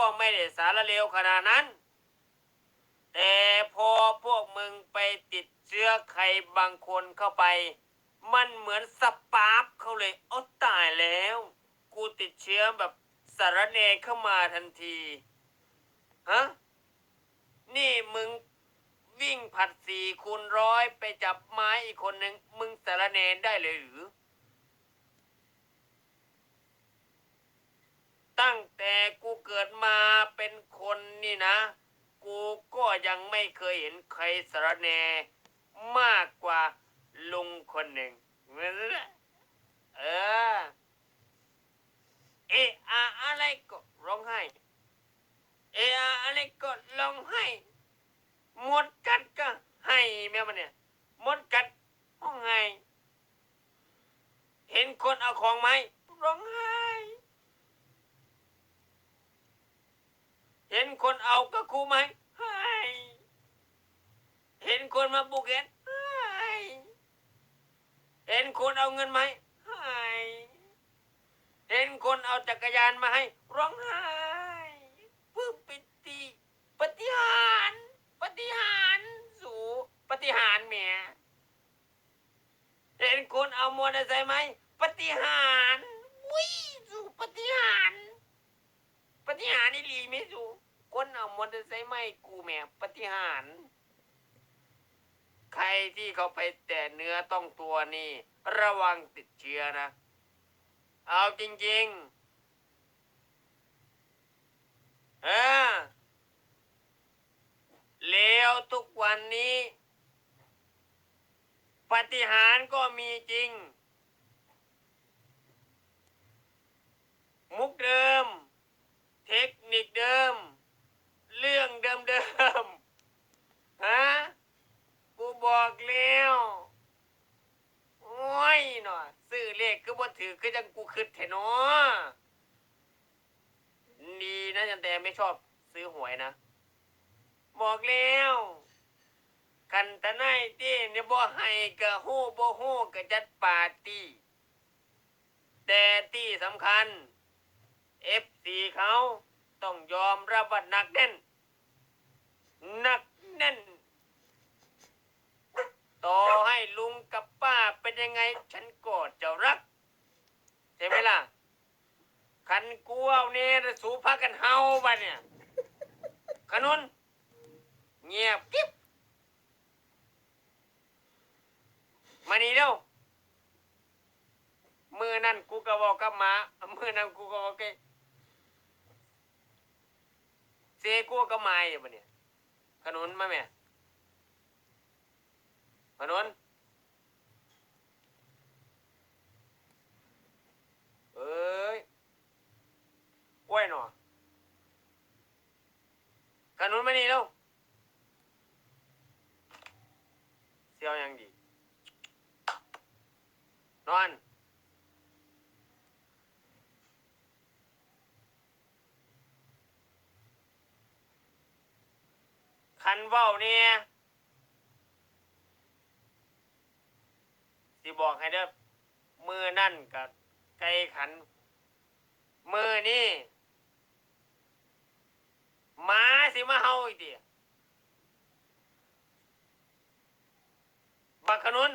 ก็ไม่ได้สารเลวขนาดนั้น แต่พอพวกมึงไปติดเชื้อใครบางคนเข้าไป มันเหมือนสปาร์ฟเขาเลยเอาตายแล้ว กูติดเชื้อแบบสารเนเข้ามาทันทีฮะนี่มึงวิ่งผัดสี่คูณร้อยไปจับไม้อีกคนหนึ่งมึงสารเนได้เลยหรือ ตั้งแต่กูเกิดมาเป็นคนนี่นะ กูก็ยัง ไม่เคยเห็นใครสารแนมากกว่าลุงคนหนึ่ง เออ เอะอะอะไรก็ร้องไห้ เอะอะอะไรก็ร้องไห้ หมดกัดก็ให้แม่มันเนี่ย หมดกัดร้องไห้ เห็นคนเอาของไหมร้องไห้เห็นคนเอาก็ครูไหม มาบุกเห็นเห็นคนเอาเงินไหมเห็นคนเอาจักรยานมาให้ ร้องไห้พึ่งปิติปฏิหารปฏิหารสูปฏิหารแหม่เห็นคนเอามอเตอร์ไซค์ไหมปฏิหารย์วิสูปฏิหารปฏิหารนี่ลีไม่สูคนเอามอเตอร์ไซค์ไม่กูแหม่ปฏิหาร ใครที่เขาไปแต่เนื้อต้องตัวนี่ ระวังติดเชื้อนะ เอาจริงๆเออเลวทุกวันนี้ ปฏิหารก็มีจริง มุกเดิม เทคนิคเดิม เรื่องเดิมเดิมๆฮะ กูบอก แล้ว โอ้ยหน่อยซื้อเลขก็บ่ถือก็จังกูคืดแทนอดีนะจันแต่ไม่ชอบซื้อหวยนะ บอกแล้ว กันตะไนตี้เนี่ยบ่ให้กะโฮบ่โฮกะจัดปาร์ตี้ แต่ที่สำคัญ F4 เขาต้องยอมรับว่าหนักแน่นหนักแน่น ต่อให้ลุงกับป้าเป็น ยังไง ฉันก็จะรักใช่ไหมล่ะ คันกลัวเนี่ยสูพากันเฮาบ้าเนี่ยขนุนเงียบกิ๊บมานี่เร็วมือนั่นกูก็บอกกับหมามือนั่นกูก็บอกแกเซกูก็มาอยู่เนี่ยขนุนมาแม่ขนุน คันเว้าเนี่ยสิบอกให้เด้อมือนั่นกับไกลขัน มือนี่หมาสิมาเฮาอีเดียบักขนุน